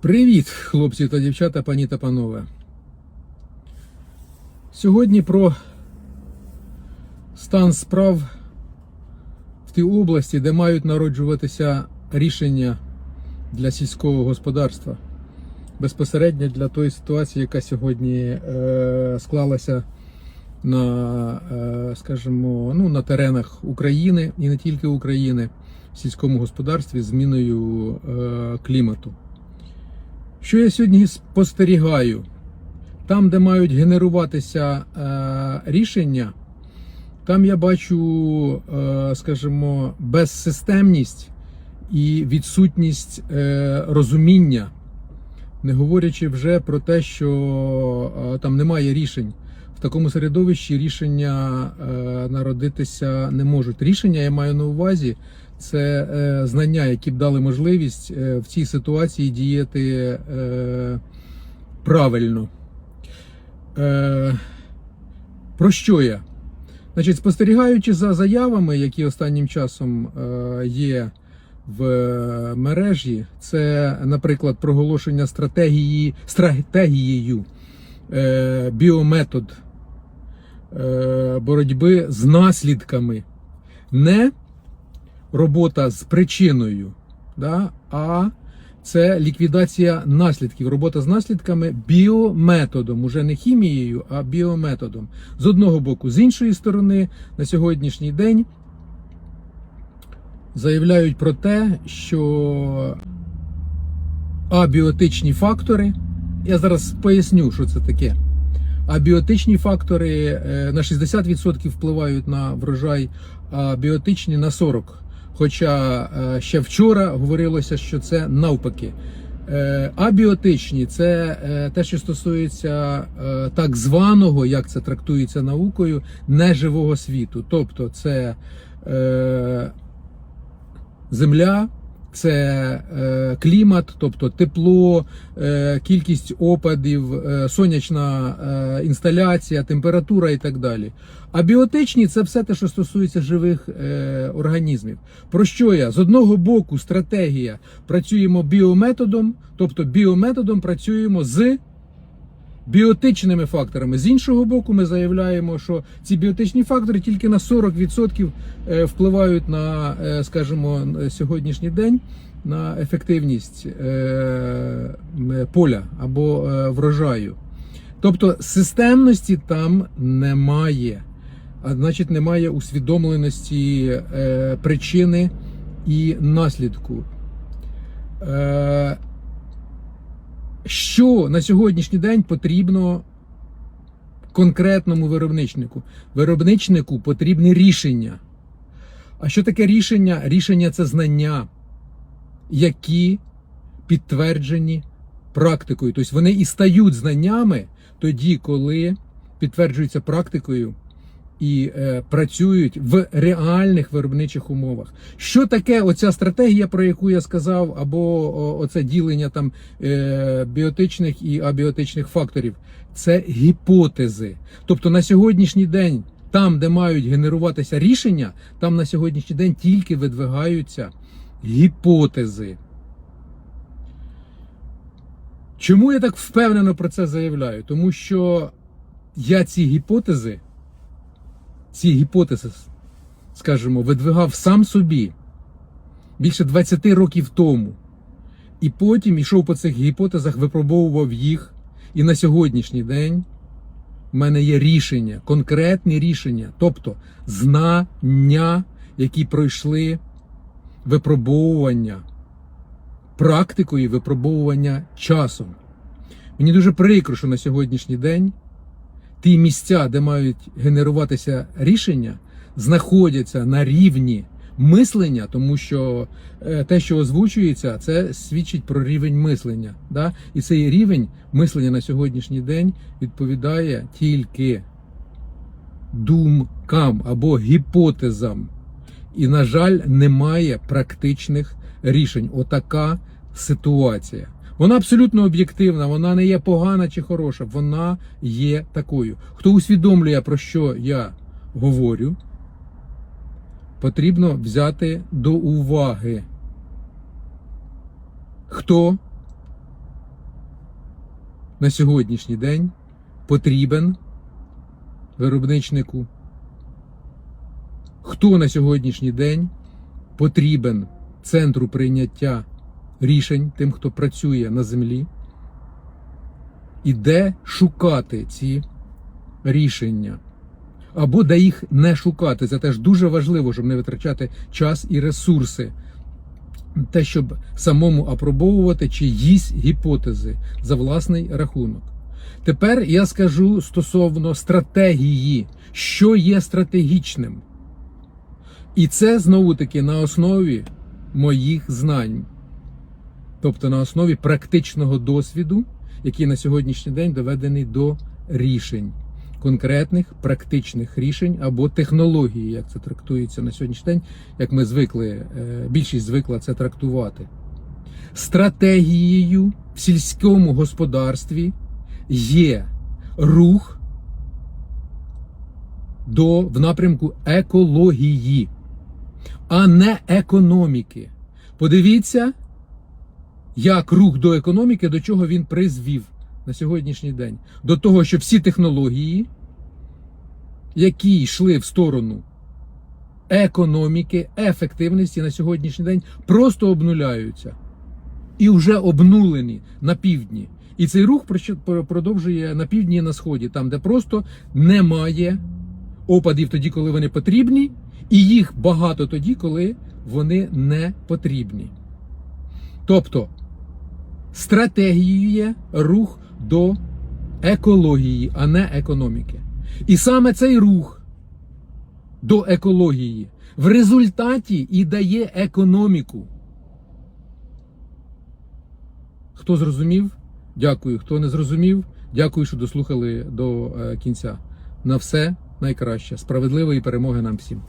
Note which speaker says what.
Speaker 1: Привіт, хлопці та дівчата, пані та панове. Сьогодні про стан справ в тій області, де мають народжуватися рішення для сільського господарства. Безпосередньо для тої ситуації, яка сьогодні е, склалася на, е, скажімо, ну, на теренах України і не тільки України в сільському господарстві зміною е, клімату. Що я сьогодні спостерігаю? Там, де мають генеруватися е, рішення, там я бачу, е, скажімо, безсистемність і відсутність е, розуміння, не говорячи вже про те, що е, там немає рішень. Такому середовищі рішення е, народитися не можуть. Рішення я маю на увазі це е, знання, які б дали можливість е, в цій ситуації діяти правильно. Про що я? Значить, спостерігаючи за заявами, які останнім часом є в мережі, це, наприклад, проголошення стратегії, стратегією біометод боротьби з наслідками. Не робота з причиною, да, а це ліквідація наслідків. Робота з наслідками біометодом, уже не хімією, а біометодом. З одного боку, з іншої сторони, на сьогоднішній день заявляють про те, що абіотичні фактори, я зараз поясню, що це таке. Абіотичні фактори е, на 60% впливають на врожай, а біотичні на 40%. Хоча е, ще вчора говорилося, що це навпаки. Е, Абіотичні це те, що стосується так званого, як це трактується наукою, неживого світу. Тобто це земля, це е, клімат, тобто тепло, е, кількість опадів, е, сонячна інсталяція, температура і так далі. А біотичні це все те, що стосується живих організмів. Про що я? З одного боку, стратегія працюємо біометодом, тобто біометодом працюємо з біотичними факторами. З іншого боку, ми заявляємо, що ці біотичні фактори тільки на 40% е, впливають на, е, скажімо, сьогоднішній день на ефективність е, поля або врожаю. Тобто системності там немає, а значить, немає усвідомленості причини і наслідку. Що на сьогоднішній день потрібно конкретному виробничнику? Виробничнику потрібне рішення. А що таке рішення? Рішення це знання, які підтверджені практикою. Тобто вони і стають знаннями тоді, коли підтверджуються практикою і е, працюють в реальних виробничих умовах. Що таке оця стратегія, про яку я сказав, або о, оце ділення там е, біотичних і абіотичних факторів? Це гіпотези. Тобто на сьогоднішній день, там, де мають генеруватися рішення, там на сьогоднішній день тільки видвигаються гіпотези. Чому я так впевнено про це заявляю? Тому що я ці гіпотези ці гіпотези, скажімо, видвигав сам собі більше 20 років тому. І потім йшов по цих гіпотезах, випробовував їх. І на сьогоднішній день в мене є рішення, конкретні рішення, тобто знання, які пройшли випробовування практикою, випробовування часом. Мені дуже прикро, що на сьогоднішній день ті місця, де мають генеруватися рішення, знаходяться на рівні мислення, тому що е, те, що озвучується, це свідчить про рівень мислення. Да? І цей рівень мислення на сьогоднішній день відповідає тільки думкам або гіпотезам. І, на жаль, немає практичних рішень. Отака ситуація. Вона абсолютно об'єктивна, вона не є погана чи хороша, вона є такою. Хто усвідомлює, про що я говорю, потрібно взяти до уваги. Хто на сьогоднішній день потрібен виробничнику? Хто на сьогоднішній день потрібен центру прийняття рішень тим, хто працює на землі? І де шукати ці рішення? Або де їх не шукати. Це теж дуже важливо, щоб не витрачати час і ресурси. Те, щоб самому апробовувати чиїсь гіпотези за власний рахунок. Тепер я скажу стосовно стратегії, що є стратегічним. І це знову таки на основі моїх знань, тобто на основі практичного досвіду, який на сьогоднішній день доведений до рішень, конкретних практичних рішень або технології, як це трактується на сьогоднішній день, як ми звикли, е, більшість звикла це трактувати. Стратегією в сільському господарстві є рух до в напрямку екології, а не економіки. Подивіться, як рух до економіки, до чого він призвів на сьогоднішній день. До того, що всі технології, які йшли в сторону економіки, ефективності на сьогоднішній день, просто обнуляються. І вже обнулені на півдні. І цей рух продовжує на півдні і на сході, там, де просто немає опадів тоді, коли вони потрібні, і їх багато тоді, коли вони не потрібні. Тобто стратегією є рух до екології, а не економіки. І саме цей рух до екології в результаті і дає економіку. Хто зрозумів? Дякую. Хто не зрозумів, дякую, що дослухали до е, кінця. На все найкраще. Справедливої перемоги нам всім.